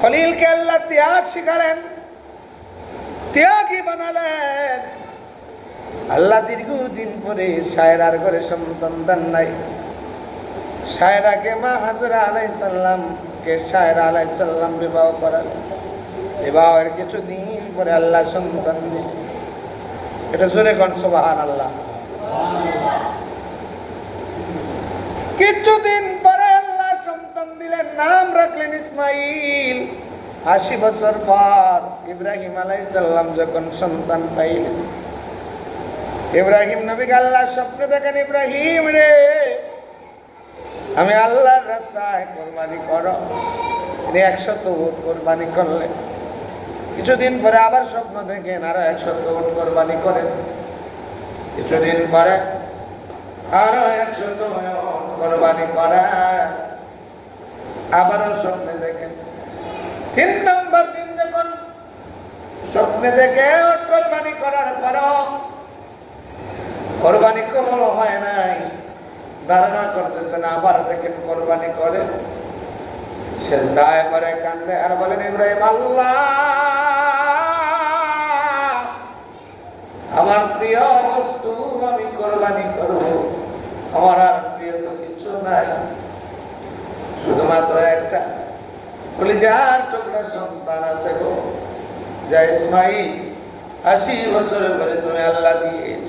খলিলকে আল্লাহ ত্যাগ শিখালেন, ত্যাগই বানালেন। আল্লাহ দীর্ঘদিন পরে সায়রার ঘরে সন্তান দেন নাই। সায়রাকে মা হাজরা আলাই সাল্লামকে সায়রা আলাই সাল্লাম বিবাহ করালেন। বিবাহের কিছুদিন পরে আল্লাহ সন্তান দিলেন। এটা শুনে কন সোবাহান আল্লাহ কিছুদিন ইসমাইল। আশি বছর পর ইব্রাহিম আলাইসাল্লাম যখন সন্তান পাইলেন। ইব্রাহিম নবীকে আল্লাহ স্বপ্নে দেখেন, ইব্রাহিম রে, আমি আল্লাহর রাস্তায় কোরবানি করো। তিনি একশত উট কোরবানি করলেন। কিছুদিন পরে আবার স্বপ্ন দেখেন, আরও একশত উট কোরবানি করেন। কিছুদিন পরে আরও একশত কোরবানি করা আবারও স্বপ্নে দেখেন তিন নম্বর দিন যখন স্বপ্নে দেখে কোরবানি করার পর কোরবানি কবল হয় নাই, ধারণা করতেছেন আবার দেখেন কোরবানি করে। সে দায় করে, কান্দে আর বলেন, ইব্রাহিম, আল্লাহ, আমার প্রিয় বস্তু আমি কোরবানি করব। আমার আর প্রিয় তো কিছু নাই। শুধুমাত্র একটা। কলিজার টুকরা সন্তান আছে গো, যা ইসমাইল আশি বছরের পরে তুমি আল্লাহ দিয়েছ।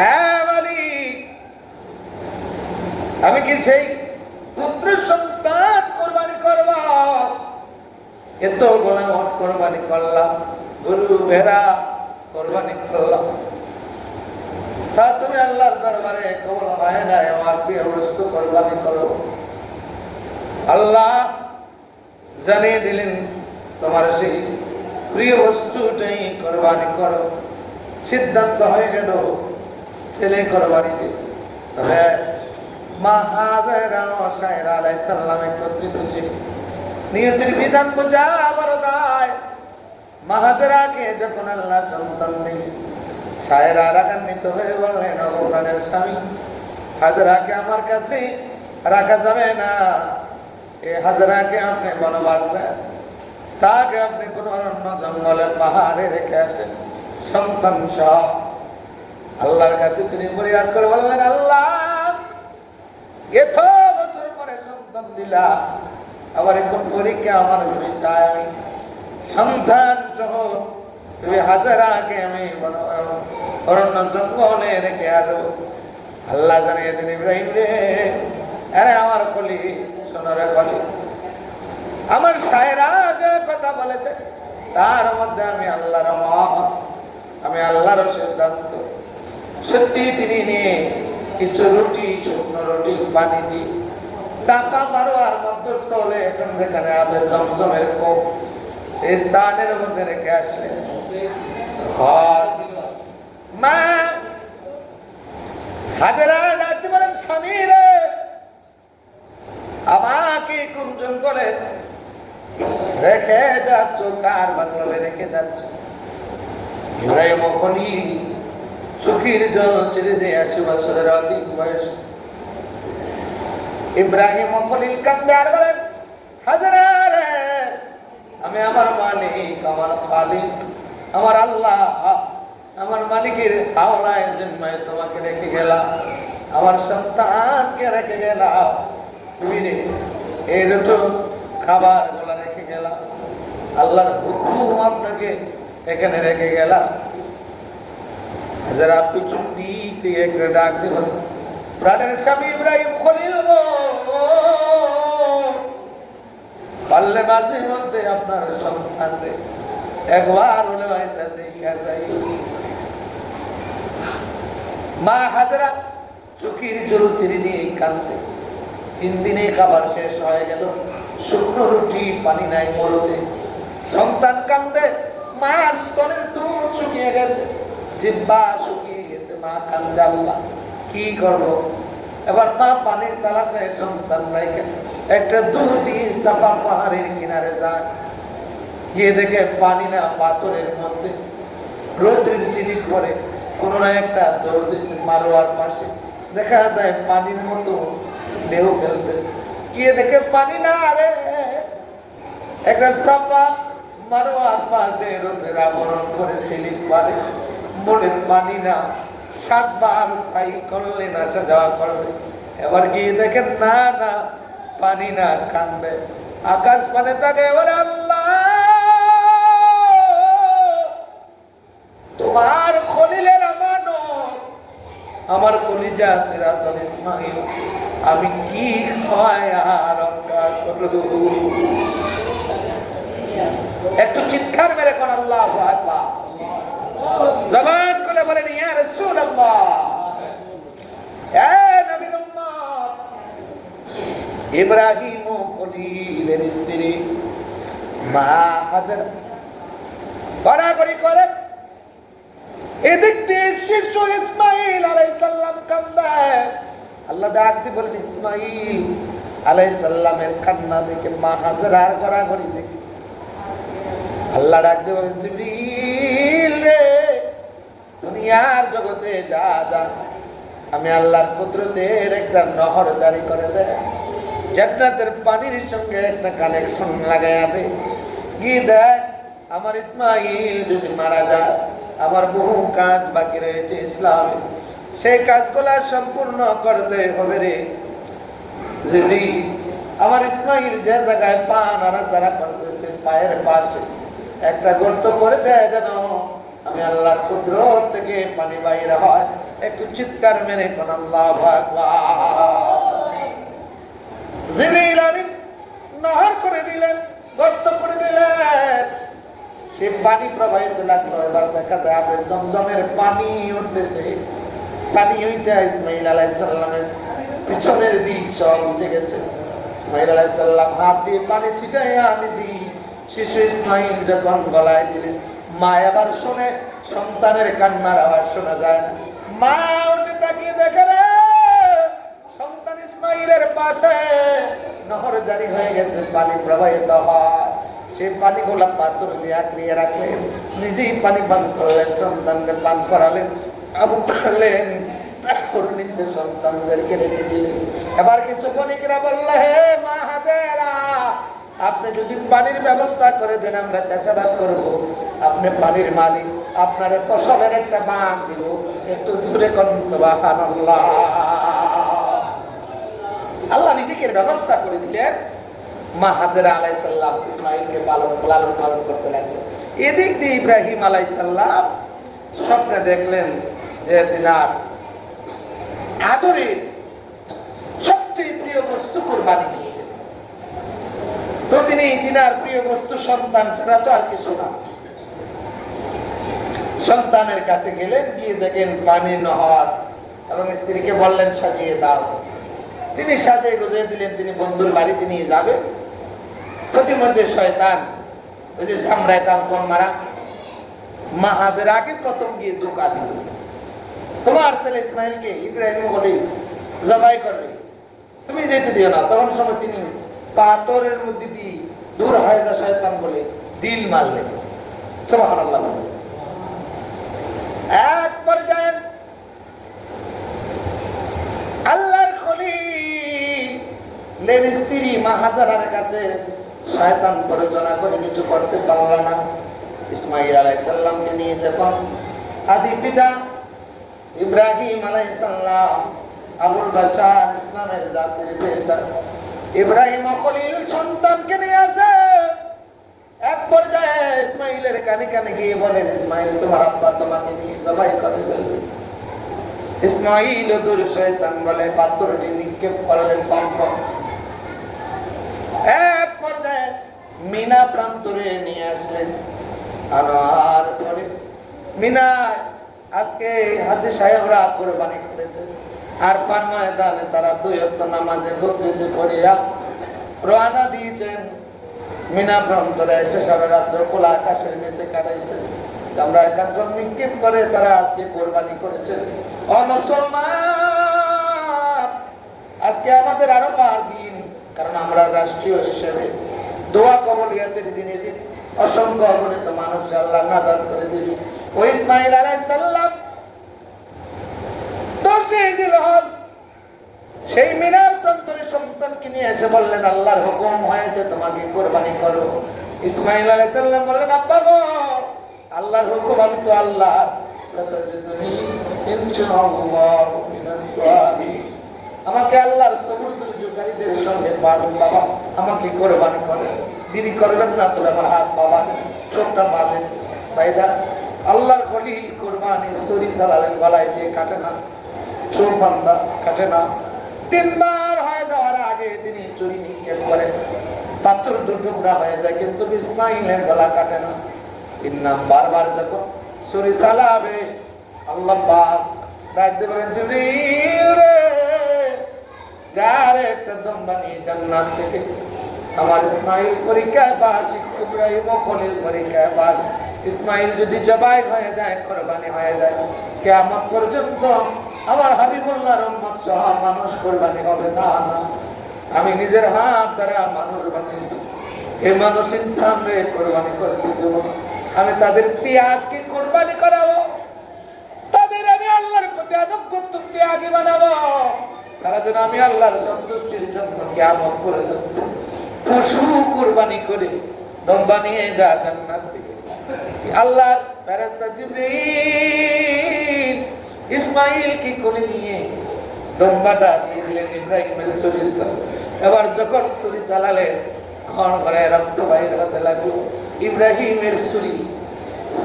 হ্যাঁ আমি কি সেই পুত্র সন্তান কোরবানি করব? এত গোলাম কোরবানি করলাম, গরু ভেড়া কোরবানি করলাম। তা তুমি আল্লাহর দরবারে কবল হয় না আমার প্রিয় বস্তু কোরবানি করো। আল্লাহ জানিয়ে দিলেন, তোমার সেই প্রিয় বস্তুটাই কোরবানি করো। সিদ্ধান্ত হয়ে গেল ছেলে কোরবানি দিল তবে সাহেরা একত্রিত বিধান দায়। মা হাজারাকে যখন আল্লাহ সন্তান হয়ে স্বামী আমার কাছে রাখা যাবে না। এ হাজারাকে আপনি বনবাস দেন তাকে আপনি কোন অরণ্য জঙ্গলে পাহাড়ে রেখে আসেন। সন্তান সহ। আল্লাহর কাছে তিনি ফরিয়াদ করে বললেন, আল্লাহ, এত বছর পরে সন্তান দিলা। আবার এখন পরীক্ষা আমার তুমি চাই আমি। সন্তান সহ তুমি হাজারাকে আমি অরণ্য জঙ্গলে রেখে আসো আল্লাহ জানিয়ে তিনি ইব্রাহিম রে, আরে আমার কলি সোনারে কলি আমার সায়রা যে কথা বলেছে, তার মধ্যে আমি আল্লাহর মাস আমি আল্লাহর সিদ্ধান্ত। সত্যি তিনি নিয়ে কিছু রুটি, শুকনো রুটি, পানি দিই চাপা মারো আর মধ্যস্থ হলে এখন যেখানে আবের জমজমের কোপ, সেই স্থানের মধ্যে রেখে আসলেন ঘর। মা! হাজারা স্বামী রে! আমাকে কোন করে। রেখে যাচ্ছ, কার বাংলায় রেখে যাচ্ছ? সুখীর বয়স। ইব্রাহিম বলেন হাজারা আমি আমার আমার আমার আল্লাহ, আমার মালিকের আওলায় জন্মায় তোমাকে রেখে গেলাম। আমার সন্তানকে রেখে গেলাম। তুমি মাঝে মধ্যে আপনার সন্তান একবার হলে মা হাজারা চোখের জল তিরি দিয়ে কান্দে তিন দিনে খাবার শেষ হয়ে গেল। শুকনো রুটি, পানি নাই মরতে সন্তান কান্দে মার স্তনের দুধ শুকিয়ে গেছে। জিব্বা শুকিয়ে গেছে, মা কান্দে আল্লাহ। কি করব? এবার মা পানির তালাশে সন্তান রাইখে একটা দুটি চাপা পাহাড়ের কিনারে যায়। গিয়ে দেখে পানি না পাথরের মধ্যে। রোদ্রের চিনি পরে কোনো না একটা দৌড় দিচ্ছে মারোয়ার পাশে। দেখা যায় পানির মতো ফেলতেছে গিয়ে দেখে পানি না রে একটা সাপা মারোয়ার পাশে রোদের আবরণ করে পারে পানি না সাতবার সাই করলে না যাওয়া এবার গিয়ে দেখেন না না, পানি না, কান্দে। আকাশ পানে তাকে এবার আল্লাহ, তোমার আমার কলিজা আছে চিরাতন ইসমাইল। আমি কি একটু চিৎকার মেরে কোন আল্লাহ জবান করে এ ইব্রাহিম স্ত্রী মা হাজারা গড়াগড়ি করে এদিক দিয়ে শিশু ইসমাইল আলাইসাল্লাম কান্দায় আল্লাহ ডাক দিয়ে বলেন, ইসমাইল আলাইসাল্লামের কান্না দেখে মা হাজারার গড়াগড়ি দেখে। আল্লাহ ডাক দিয়ে বলেন, জিবরিল রে, দুনিয়ার জগতে যা যা। আমি আল্লাহর কুদরতের একটা নহর জারি করে দে। জান্নাতের পানির সঙ্গে একটা কানেকশন লাগাইয়া দে। গিয়ে দেখ, আমার ইসমাইল যদি মারা যায় আমার বহু কাজ বাকি রয়েছে ইসলামে। সেই কাজগুলা সম্পূর্ণ করতে হবে রে। যদি আমার ইসমাইল যে জায়গায় পা নাড়াচাড়া করতেছে পায়ের পাশে, একটা গর্ত করে দেয় যেন আমি আল্লাহর কুদরত থেকে পানি বাইরে হয়, একটু চিৎকার মেরে কোন আল্লাহ জিবরিল আমিন নহর করে দিলেন, গর্ত করে দিলেন। সে পানি প্রবাহিত লাগল, এবার দেখা যায় আপনি জমজমের পানি উঠতেছে। পানি হইতে ইসমাইল আলাইসাল্লামের পিছনের দিক সব উঠে গেছে। ইসমাইল আলাইসাল্লাম হাত দিয়ে পানি ছিটাইয়া নিজে শিশু ইসমাইল যখন গলায় দিলে, মা আবার শোনে, সন্তানের কান্নার আওয়াজ শোনা যায় না। মা, উঠে তাকিয়ে দেখে রে, সন্তান ইসমাইলের পাশে নহর জারি হয়ে গেছে, পানি প্রবাহিত হয়। সেই পানি গোলা পাথর দিয়ে আঁকড়িয়ে রাখলেন নিজেই পানি পান করলেন সন্তানকে পান করালেন, আবু করলেন তারপর নিচে সন্তানদেরকে রেখে দিলেন। এবার কিছু বণিকরা বললে, হে মা হাজেরা আপনি যদি পানির ব্যবস্থা করে দেন, আমরা চাষাবাদ করব। আপনি পানির মালিক, আপনার ফসলের একটা বান দিব। একটু সুরে আল্লাহ নিজেকে ব্যবস্থা করে দিলেন। স্বপ্নে দেখলেন যে আদরের সবচেয়ে প্রিয় বস্তু কোরবানি তো তিনি তিনার প্রিয় বস্তু সন্তান ছাড়া তো আর কিছু না। সন্তানের কাছে গেলেন, গিয়ে দেখেন পানি নহর এবং স্ত্রীকে বললেন, সাজিয়ে দাও। তিনি সাজিয়ে গুজিয়ে দিলেন, তিনি বন্ধুর বাড়িতে নিয়ে যাবেন। প্রতিমধ্যে শয়তান, ওই যে সামরায় কাঙ্কন মারা মা আগে প্রথম গিয়ে দোকা দিল। তোমার ছেলে ইসমাইলকে ইব্রাহিম বলে জবাই করবে। তুমি যেতে দিও না, তখন সময় তিনি পাথরের মধ্যে দিয়ে দূর হয়ে শয়তান বলে দিল মারলেন সুবহানাল্লাহ এক পর্যায়ে আল্লাহর খলিলের স্ত্রী মা হাজারার কাছে শয়তান প্ররোচনা করে কিছু করতে পারল না। ইসমাইল আলাইসাল্লামকে নিয়ে যখন আদি পিতা ইব্রাহিম আলাইসাল্লাম আবুল বাশার ইসলামের জাতির পিতা ইব্রাহিম খলিল সন্তানকে নিয়ে আসে। এক পর্যায়ে ইসমাইলের কানে কানে গিয়ে বলেন ইসমাইল তোমার আব্বা তোমাকে নিয়ে জবাই করে ফেলবে। ইসমাইল দূর শয়তান বলে পাত্রটি নিক্ষেপ করলেন কম এক পর্যায়ে মিনা প্রান্তরে নিয়ে আসলেন। আনার পরে মিনা আজকে হাজি সাহেবরা কোরবানি করেছে। আর পান ময়দানে তারা দুই অক্ত নামাজে গতিত করিয়া রওনা দিয়েছেন। মিনা প্রান্তরে এসে সারা রাত্র খোলা আকাশের নিচে কাটাইছে। আমরা একান্ত নিক্ষেপ করে তারা আজকে কোরবানি করেছে। অমুসলমান আজকে আমাদের আরও বার দিন, কারণ আমরা রাষ্ট্রীয় হিসেবে দোয়া কবলিয়াতের দিনে দিন অসংখ্য অগণিত মানুষ আল্লাহ নাজাদ করে দিবি। ও ইসমাইল দশে জিলহজ সেই মিনার প্রান্তরে সন্তানকে নিয়ে এসে বললেন, আল্লাহর হুকুম হয়েছে, তোমাকে কোরবানি করো। ইসমাইল আলাইসাল্লাম বললেন, আব্বা গো, আল্লাহর হুকুম, আমি তো আল্লাহ। সাতাজিদুনি ইনশাআল্লাহু মিনাস সাবিরিন। আমাকে আল্লাহর সমুদ্র যুগারীদের সঙ্গে পাবেন বাবা, আমাকে কোরবানি করে দেরি করবেন না, তোর আমার হাত বাবা চোখটা বাঁধেন ভাইদা আল্লাহর খলিল কোরবানি সরি সালালের গলায় দিয়ে কাটে না, চোখ বান্ধা কাটে না। তিনবার হয়ে যাওয়ার আগে তিনি চুরি নিক্ষেপ করেন। পাথর দুটুকরা হয়ে যায়, কিন্তু ইসমাইলের গলা কাটে না। তিন নাম বারবার যখন চুরি চালাবে আল্লাহ পাক ডাকতে পারেন যার একটা দম বানিয়ে জান্নাত থেকে আমার ইসমাইল পরীক্ষায় পাস ইব্রাহিম খলিল পরীক্ষায় পাস ইসমাইল যদি জবাই হয়ে যায়, কোরবানি হয়ে যায় কেমন পর্যন্ত আমার হাবিবুল্লাহ রহমত সহ মানুষ কোরবানি হবে না। না আমি নিজের হাত দ্বারা মানুষ বানিয়েছি। এই মানুষ ইনসান রে কোরবানি করে দেবো। আমি তাদের ত্যাগকে কোরবানি করাবো। তাদের আমি আল্লাহর প্রতি আনুগত্য ত্যাগী বানাবো। তারা যেন আমি আল্লাহর সন্তুষ্টির জন্য কেমন করে পশু কোরবানি করে দম বানিয়ে যা জান্নাত থেকে আল্লাহর ফেরেশতা জিবরিল ইসমাইল কি কোলে নিয়ে দম্বাটা দিয়ে দিলেন ইব্রাহিমের শরীর এবার যখন ছুরি চালালেন ক্ষণ করে রক্ত বাইর হতে লাগল। ইব্রাহিমের ছুরি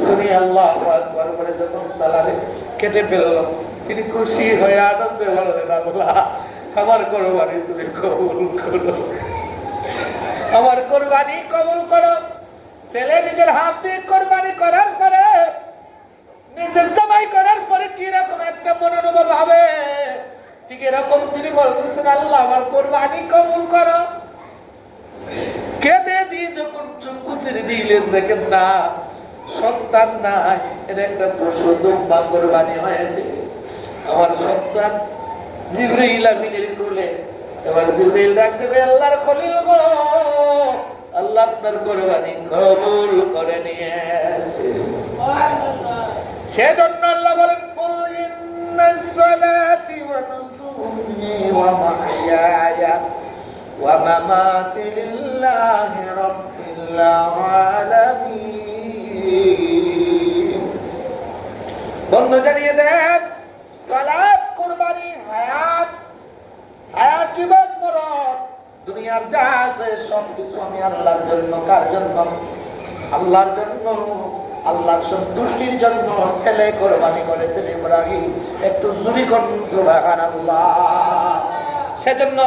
ছুরি আল্লাহ করে যখন চালালেন, কেটে ফেলল। তিনি খুশি হয়ে আনন্দে আল্লাহ, আমার কোরবানি তুমি কবুল করো। আমার কোরবানি কবুল করো। ছেলে নিজের হাত দিয়ে কোরবানি করার পরে করার পরে কি রকম একটা মনোরূপ হবে? ঠিক এরকম আল্লাহ, আমার কোরবানি কবুল করো। কেঁদে দিলেন না, সন্তান নাই এটা একটা পশু দুম্বা কোরবানি হয়েছে। আমার সন্তান জিব্রাইল কোলে। এবার জিব্রাইল ডাক দেবে আল্লাহর খলিল গো, আল্লাহ আপনার কোরবানি কবুল করে নিয়েছে। সেজন্য আল্লাহ বলেন, কুল বন্ধ জানিয়ে দেন সালাত কুরবানি হায়াত হায়াত জীবন মরণ দুনিয়ার যা আছে সব আমি আল্লাহর জন্য কার জন্য? আল্লাহর জন্য, আল্লাহর সন্তুষ্টির জন্য ছেলে কোরবানি করেছেন ইব্রাহিম। একটু জুরি করুন আল্লাহ সেজন্য